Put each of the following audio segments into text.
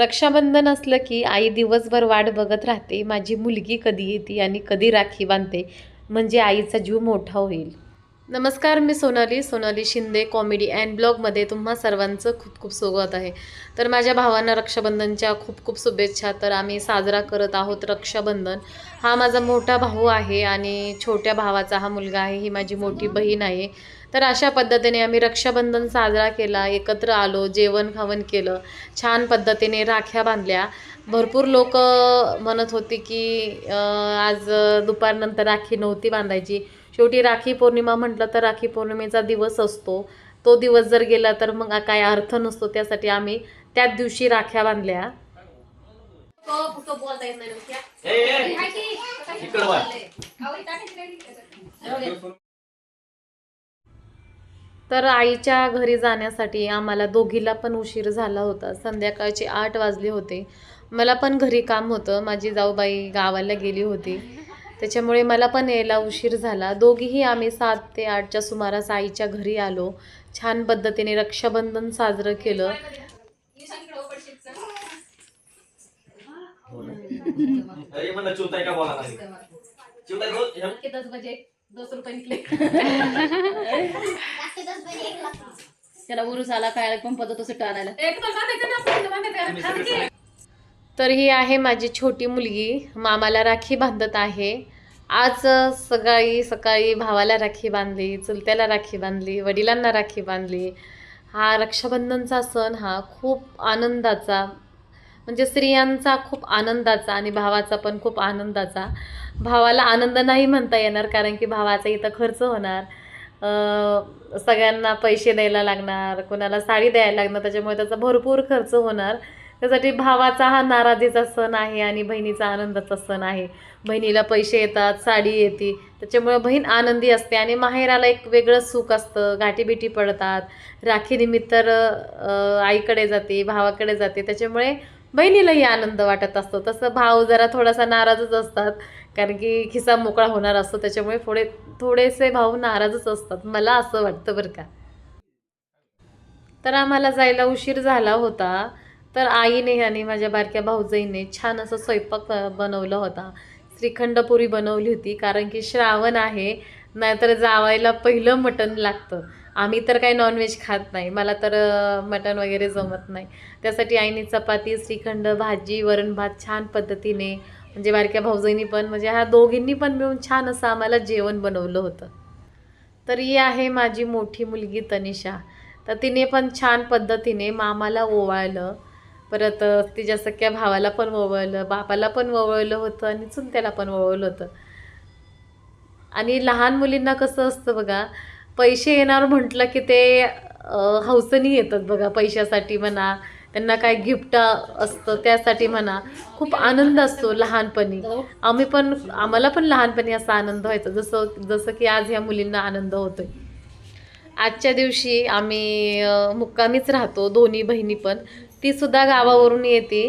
रक्षाबंधन असलं की आई दिवसभर वाट बघत राहते. माझी मुलगी कधी येते आणि कधी राखी बांधते. म्हणजे आईचा जीव मोठा होईल. नमस्कार मी सोनाली सोनाली शिंदे कॉमेडी अँड ब्लॉगमध्ये तुम्हा सर्वांचं खूप खूप स्वागत आहे. तर माझ्या भावांना रक्षाबंधनच्या खूप खूप शुभेच्छा. तर आम्ही साजरा करत आहोत रक्षाबंधन. हा माझा मोठा भाऊ आहे आणि छोट्या भावाचा हा मुलगा आहे. ही माझी मोठी बहीण आहे. तर अशा पद्धतीने आम्ही रक्षाबंधन साजरा केला एकत्र आलो जेवण खावण केलं छान पद्धतीने राख्या बांधल्या. भरपूर लोक म्हणत होती की आज दुपारनंतर राखी नव्हती बांधायची. शेवटी राखी पौर्णिमा म्हटलं तर राखी पौर्णिमेचा दिवस असतो. तो दिवस जर गेला तर मग काय अर्थ नसतो. त्यासाठी आम्ही त्याच दिवशी राख्या बांधल्या. तर आईच्या घरी जाण्यासाठी आम्हाला दोघीला पण उशीर झाला होता. संध्याकाळचे आठ वाजले होते. मला पण घरी काम होतं. माझी जाऊबाई गावाला गेली होती. त्याच्यामुळे मला पण यायला उशीर झाला. दोघीही आम्ही सात ते आठच्या सुमारास आईच्या घरी आलो. छान पद्धतीने रक्षाबंधन साजरं केलं. त्याला उरूस आला काय पंप तो सुट्टा आणायला तर ही आहे माझी छोटी मुलगी. मामाला राखी बांधत आहे. आज सकाळी सकाळी भावाला राखी बांधली चुलत्याला राखी बांधली वडिलांना राखी बांधली. हा रक्षाबंधनचा सण हा खूप आनंदाचा म्हणजे स्त्रियांचा खूप आनंदाचा आणि भावाचा पण खूप आनंदाचा. भावाला आनंद नाही म्हणता येणार कारण की भावाचा इथं खर्च होणार. सगळ्यांना पैसे द्यायला लागणार कोणाला साडी द्यायला लागणार त्याच्यामुळे त्याचा भरपूर खर्च होणार. त्यासाठी भावाचा हा नाराजीचा सण आहे आणि बहिणीचा आनंदाचा सण आहे. बहिणीला पैसे येतात साडी येते. त्याच्यामुळे बहीण आनंदी असते आणि माहेराला एक वेगळं सुख असतं. गाठीबिटी पडतात. राखीनिमित्त आईकडे जाते भावाकडे जाते. त्याच्यामुळे बहिणीलाही आनंद वाटत असतो. तसं भाव जरा थोडासा नाराजच असतात. कारण की खिसा मोकळा होणार असतो. त्याच्यामुळे थोडे थोडेसे भाऊ नाराजच असतात. मला असं वाटतं बरं का. तर आम्हाला जायला उशीर झाला होता. तर आईने आणि माझ्या बारक्या भाऊजाईने छान असं स्वयंपाक बनवला होता. श्रीखंडपुरी बनवली होती कारण की श्रावण आहे नाहीतर जावायला पहिलं मटण लागतं. आम्ही तर काही नॉनव्हेज खात नाही. मला तर मटण वगैरे जमत नाही. त्यासाठी आईने चपाती श्रीखंड भाजी वरण भात छान पद्धतीने म्हणजे बारक्या भाऊजाईनी पण म्हणजे ह्या दोघींनी पण मिळून छान असं आम्हाला जेवण बनवलं होतं. तर ही आहे माझी मोठी मुलगी तनिषा. तर तिने पण छान पद्धतीने मामाला ओवाळलं. परत तिच्या सख्या भावाला पण वळवलं बापाला पण वळवलं होतं आणि चुनत्याला पण वळवलं होतं. आणि लहान मुलींना कसं असतं बघा पैसे येणार म्हटलं की ते हौसनी येतात बघा पैशासाठी म्हणा त्यांना काय गिफ्ट असतं त्यासाठी म्हणा. खूप आनंद असतो लहानपणी. आम्ही पण आम्हाला पण लहानपणी असा आनंद व्हायचा जसं जसं की आज ह्या मुलींना आनंद होतोय. आजच्या दिवशी आम्ही मुक्कामीच राहतो दोन्ही बहिणी पण. ती सुद्धा गावावरून येते.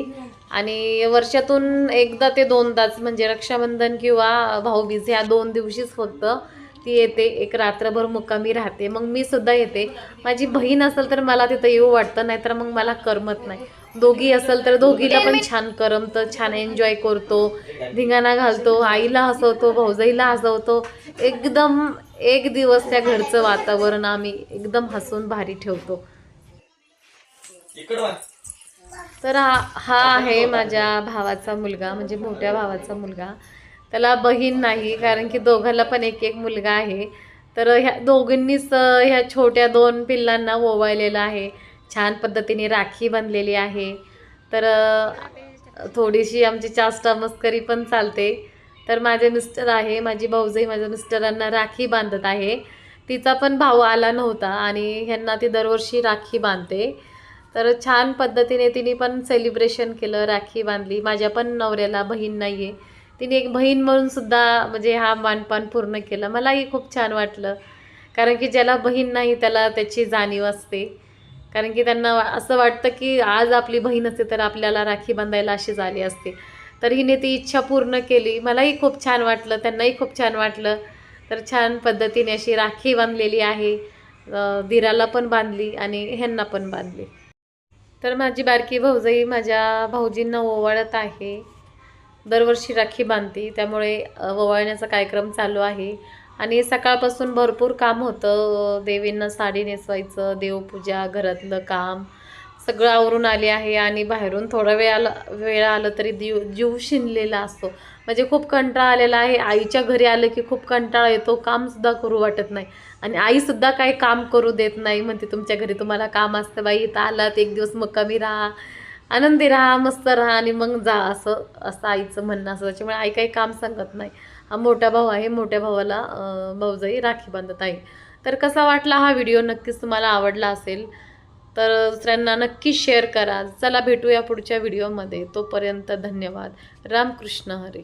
आणि वर्षातून एकदा ते दोनदाच म्हणजे रक्षाबंधन किंवा भाऊबीज ह्या दोन दिवशीच फक्त ती येते एक रात्रभर मुक्कामी राहते. मग मी सुद्धा येते. माझी बहीण असेल तर मला तिथं येऊ वाटतं नाहीतर मग मला करमत नाही. दोघी असेल तर दोघीला पण छान करमतं छान एन्जॉय करतो. धिंगाणा घालतो आईला हसवतो भाऊजाईला हसवतो. एकदम एक दिवस त्या घरचं वातावरण आम्ही एकदम हसून भारी ठेवतो. तर हा हा आहे माझ्या भावाचा मुलगा म्हणजे मोठ्या भावाचा मुलगा. त्याला बहीण नाही कारण की दोघांना पण एक एक मुलगा आहे. तर ह्या दोघींनीच ह्या छोट्या दोन पिल्लांना ओवाळलेलं आहे. छान पद्धतीने राखी बांधलेली आहे. तर थोडीशी आमची चाष्टा मस्करी पण चालते. तर माझे मिस्टर आहे माझी भाऊजही माझ्या मिस्टरांना राखी बांधत आहे. तिचा पण भाऊ आला नव्हता आणि ह्यांना ती दरवर्षी राखी बांधते. तर छान पद्धतीने तिने पण सेलिब्रेशन केलं राखी बांधली. माझ्या पण नवऱ्याला बहीण नाही आहे तिने एक बहीण म्हणून सुद्धा म्हणजे हा मानपान पूर्ण केलं. मलाही खूप छान वाटलं. कारण की ज्याला बहीण नाही त्याला त्याची जाणीव असते. कारण की त्यांना असं वाटतं की आज आपली बहीण असते तर आपल्याला राखी बांधायला अशी झाली असते. तर हिने ती इच्छा पूर्ण केली. मलाही खूप छान वाटलं. त्यांनाही खूप छान वाटलं. तर छान पद्धतीने अशी राखी बांधलेली आहे. धीराला दिराला पण बांधली आणि ह्यांना पण बांधली. तर माझी बारकी भाऊजाई माझ्या भाऊजींना ओवाळत आहे. दरवर्षी राखी बांधते. त्यामुळे ओवाळण्याचा कार्यक्रम चालू आहे. आणि सकाळपासून भरपूर काम होतं. देवींना साडी नेसवायचं देवपूजा घरातलं काम. सगळं आवरून आले आहे आणि बाहेरून थोडा वेळ आला वेळ आलं तरी दिव जीव शिनलेला असतो. म्हणजे खूप कंटाळा आलेला आहे. आईच्या घरी आलं की खूप कंटाळा येतो. कामसुद्धा करू वाटत नाही. आणि आईसुद्धा काही काम करू देत नाही. म्हणते तुमच्या घरी तुम्हाला काम असतं बाई. इथं आलात एक दिवस मग कमी राहा. आनंदी राहा मस्त राहा आणि मग जा असं असं आईचं म्हणणं असं त्याच्यामुळे आई काही काम सांगत नाही. हा मोठा भाऊ आहे. मोठ्या भावाला भाऊजाई राखी बांधत आहे. तर कसा वाटला हा व्हिडिओ? नक्कीच तुम्हाला आवडला असेल. तर दुसऱ्यांना नक्की शेअर करा. चला भेटूया पुढच्या व्हिडिओमध्ये तोपर्यंत धन्यवाद. रामकृष्ण हरी.